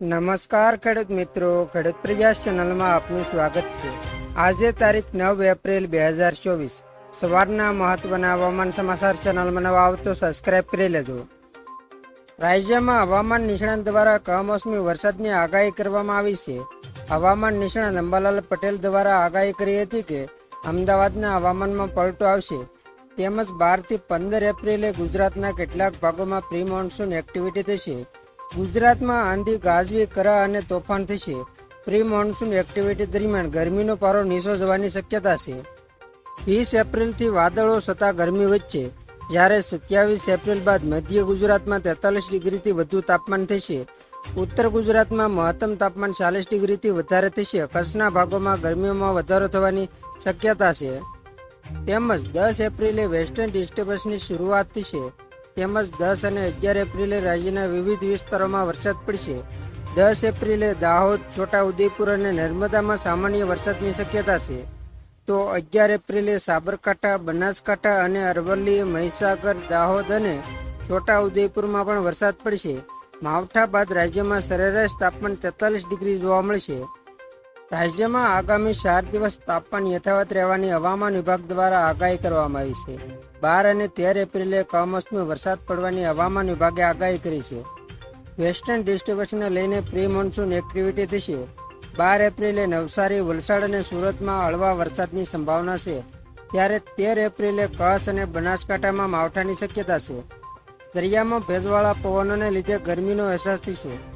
નમસ્કાર ખેડૂત મિત્રો, ખેડૂત પ્રયાસ ચેનલમાં આપનું સ્વાગત છે. આજે તારીખ નવ એપ્રિલ બે હજાર ચોવીસ. સવારના મહત્વના હવામાન સમાચાર ચેનલમાં નવા આવતો સબસ્ક્રાઇબ કરી લેજો. રાજ્યમાં હવામાન નિષ્ણાંત દ્વારા કમોસમી વરસાદની આગાહી કરવામાં આવી છે. હવામાન નિષ્ણાંત અંબાલાલ પટેલ દ્વારા આગાહી કરી હતી કે અમદાવાદના હવામાનમાં પલટો આવશે. તેમજ બારથી પંદર એપ્રિલે ગુજરાતના કેટલાક ભાગોમાં પ્રી મોન્સૂન એક્ટિવિટી થશે. ગુજરાતમાં આંધી, ગાજવી, કરા અને તોફાન થશે. પ્રી મોન્સૂન એક્ટિવિટી દરમિયાન ગરમીનો પારો નીચો જવાની શક્યતા છે. વીસ એપ્રિલથી વાદળો છતાં ગરમી વચ્ચે. જ્યારે સત્યાવીસ એપ્રિલ બાદ મધ્ય ગુજરાતમાં તેતાલીસ ડિગ્રીથી વધુ તાપમાન થશે. ઉત્તર ગુજરાતમાં મહત્તમ તાપમાન ચાલીસ ડિગ્રીથી વધારે થશે. કચ્છના ભાગોમાં ગરમીમાં વધારો થવાની શક્યતા છે. તેમજ દસ એપ્રિલે વેસ્ટર્ન ડિસ્ટર્બન્સની શરૂઆત થશે. તેમજ દસ અને અગિયાર એપ્રિલે રાજ્યના વિવિધ વિસ્તારોમાં વરસાદ પડશે. દસ એપ્રિલે દાહોદ છોટા ઉદેપુર અને નર્મદામાં સામાન્ય વરસાદની શક્યતા છે. તો અગિયાર એપ્રિલે સાબરકાંઠા, બનાસકાંઠા અને અરવલ્લી, મહીસાગર, દાહોદ અને છોટા ઉદેપુરમાં પણ વરસાદ પડશે. માવઠા બાદ રાજ્યમાં સરેરાશ તાપમાન તેતાલીસ ડિગ્રી જોવા મળશે. રાજ્યમાં આગામી ચાર દિવસ તાપમાન યથાવત રહેવાની હવામાન વિભાગ દ્વારા આગાહી કરવામાં આવી છે. બાર અને તેર એપ્રિલે કમોસમી વરસાદ પડવાની હવામાન વિભાગે આગાહી કરી છે. વેસ્ટર્ન ડિસ્ટ્રિબ્યુશનને લઈને પ્રી મોન્સૂન એક્ટિવિટી થશે. બાર એપ્રિલે નવસારી, વલસાડ અને સુરતમાં હળવા વરસાદની સંભાવના છે. ત્યારે તેર એપ્રિલે કચ્છ અને બનાસકાંઠામાં માવઠાની શક્યતા છે. દરિયામાં ભેજવાળા પવનોને લીધે ગરમીનો અહેસાસ થશે.